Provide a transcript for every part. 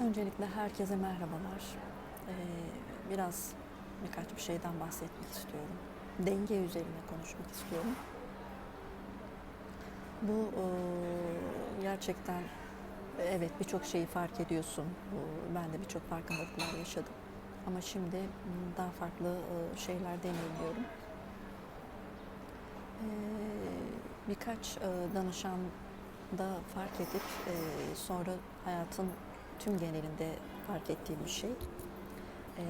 Öncelikle herkese merhabalar. Ee, biraz birkaç bir şeyden bahsetmek istiyorum. Denge üzerine konuşmak istiyorum. Bu e, gerçekten evet birçok şeyi fark ediyorsun. Ben de birçok farkındalıklar yaşadım. Ama şimdi m, daha farklı e, şeyler deneyimliyorum. Ee, birkaç e, danışan da fark edip e, sonra hayatın tüm genelinde fark ettiğim bir şey. Ee,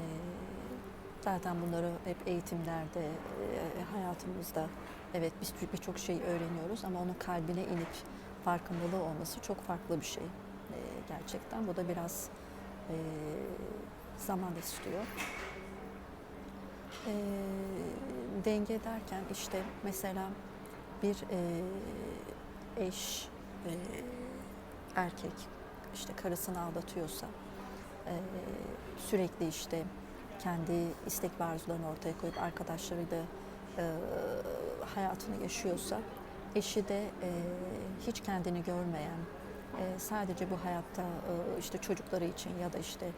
zaten bunları hep eğitimlerde, e, hayatımızda evet biz birçok şey öğreniyoruz ama onun kalbine inip farkındalığı olması çok farklı bir şey Ee, gerçekten. Bu da biraz e, zaman istiyor. Ee, denge derken işte mesela bir e, eş, e, erkek işte karısını aldatıyorsa sürekli işte kendi istek ve arzularını ortaya koyup arkadaşlarıyla hayatını yaşıyorsa eşi de hiç kendini görmeyen sadece bu hayatta işte çocukları için ya da işte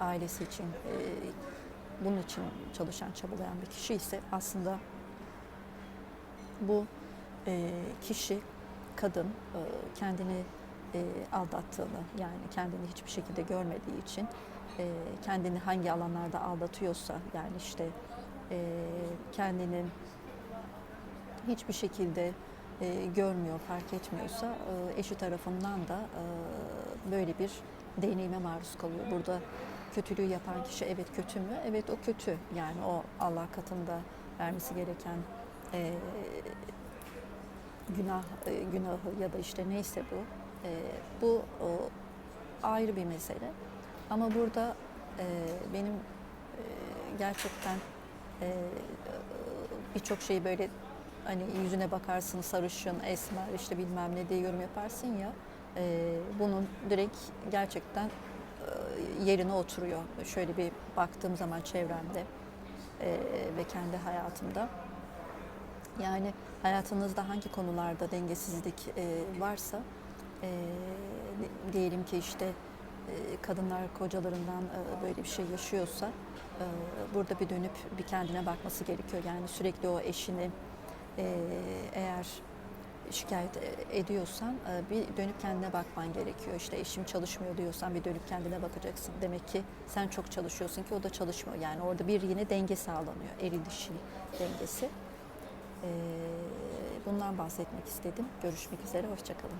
ailesi için bunun için çalışan çabalayan bir kişi ise aslında bu kişi kadın kendini e, aldattığını yani kendini hiçbir şekilde görmediği için e, kendini hangi alanlarda aldatıyorsa yani işte e, kendini hiçbir şekilde e, görmüyor, fark etmiyorsa e, eşi tarafından da e, böyle bir deneyime maruz kalıyor. Burada kötülüğü yapan kişi evet kötü mü? Evet o kötü. Yani o Allah katında vermesi gereken e, günah e, günahı ya da işte neyse bu. E, bu o, ayrı bir mesele. Ama burada e, benim e, gerçekten e, birçok şeyi böyle hani yüzüne bakarsın sarışın, esmer işte bilmem ne diye yorum yaparsın ya e, bunun direkt gerçekten e, yerine oturuyor. Şöyle bir baktığım zaman çevremde e, ve kendi hayatımda. Yani hayatınızda hangi konularda dengesizlik e, varsa e, diyelim ki işte e, kadınlar kocalarından e, böyle bir şey yaşıyorsa e, burada bir dönüp bir kendine bakması gerekiyor. Yani sürekli o eşini e, eğer şikayet ediyorsan e, bir dönüp kendine bakman gerekiyor. İşte eşim çalışmıyor diyorsan bir dönüp kendine bakacaksın. Demek ki sen çok çalışıyorsun ki o da çalışmıyor. Yani orada bir yine denge sağlanıyor. Eril dişil dengesi. Ee, Bundan bahsetmek istedim. Görüşmek üzere, hoşçakalın.